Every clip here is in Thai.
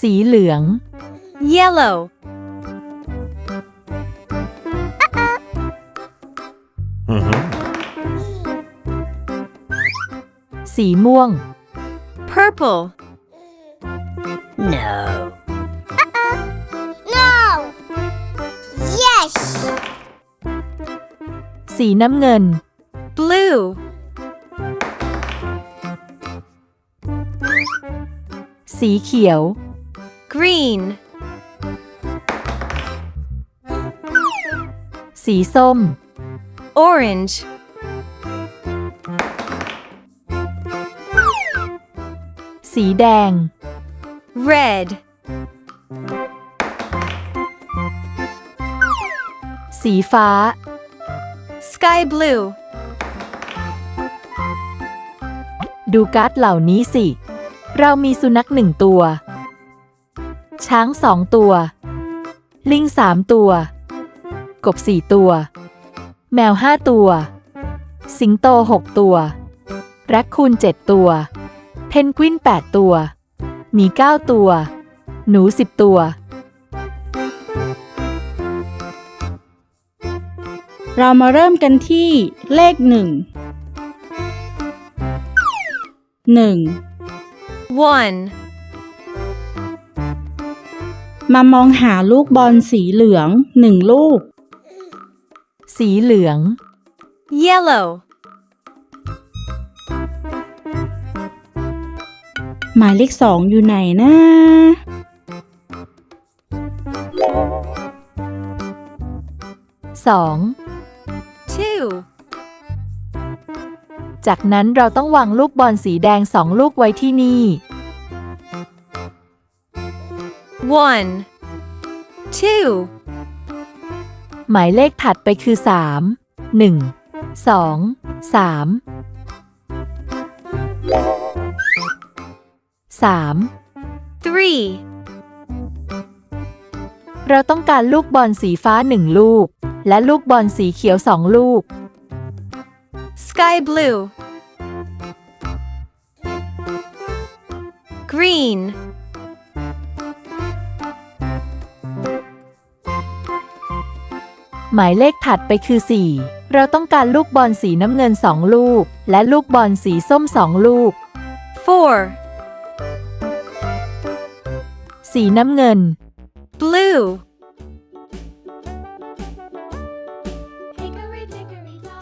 สีเหลือง yellow, Mm-hmm. สีม่วง purple, No. No. Yes. สีน้ำเงิน blue, สีเขียว green, สีส้ม orange, สีแดง red, สีฟ้า sky blue, ดูการ์ดเหล่านี้สิ เรามีสุนัขหนึ่งตัว ช้างสองตัว ลิงสามตัว กบสี่ตัว แมวห้าตัว สิงโตหกตัว แรคคูนเจ็ดตัว เพนกวินแปดตัว หมีเก้าตัว หนูสิบตัว เรามาเริ่มกันที่เลขหนึ่ง หนึ่ง one, มามองหาลูกบอลสีเหลืองหนึ่งลูก สีเหลือง yellow, หมายเลขสองอยู่ไหนนะ สอง two, จากนั้นเราต้องวางลูกบอลสีแดงสองลูกไว้ที่นี่ one, two, หมายเลขถัดไปคือ3 1 2 3 3 three, เราต้องการลูกบอลสีฟ้าหนึ่งลูก และลูกบอลสีเขียวสองลูก sky blue, green, หมายเลขถัดไปคือ 4 เราต้องการลูกบอลสีน้ำเงินสองลูก และลูกบอลสีส้มสองลูก four, สีน้ำเงิน blue,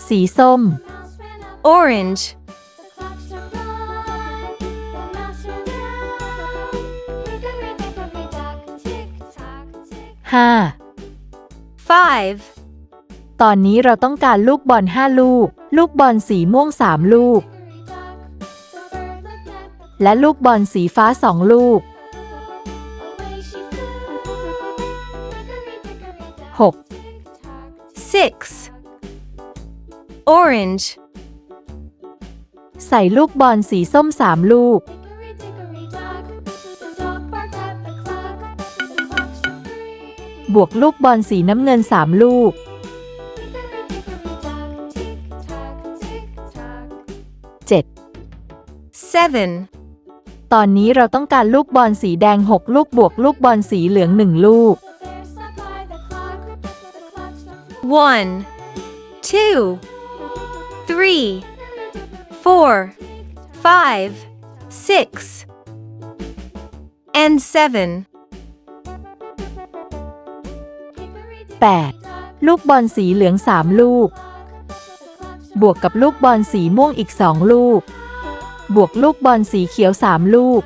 สีส้ม orange, ห้า five, ตอนนี้เราต้องการลูกบอลห้าลูก ลูกบอลสีม่วงสามลูก และลูกบอลสีฟ้าสองลูก 6 six, orange, ใส่ลูกบอลสีส้มสามลูก บวกลูกบอลสีน้ำเงินสามลูก 7 seven, ตอนนี้เราต้องการลูกบอลสีแดง 6 ลูกบวกลูกบอลสีเหลืองหนึ่งลูก one, two, three, four, five, six, and seven. 8ลูกบอลสีเหลือง 3 ลูก บวกกับลูกบอลสีม่วงอีก 2 ลูก บวกลูกบอลสีเขียว 3 ลูก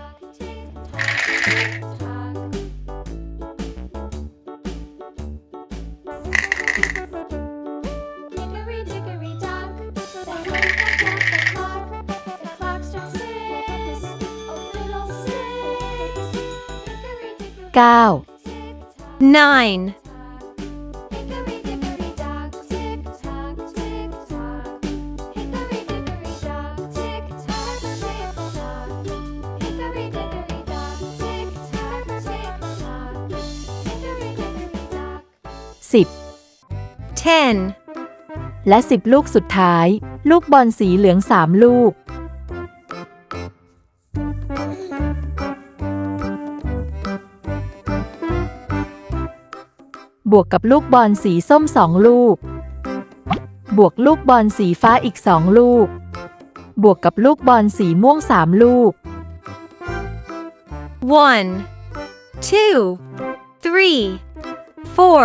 9 สิบ ten และสิบลูกสุดท้าย ลูกบอลสีเหลืองสามลูก บวกกับลูกบอลสีส้มสองลูก บวกลูกบอลสีฟ้าอีกสองลูก บวกกับลูกบอลสีม่วงสามลูก one two three four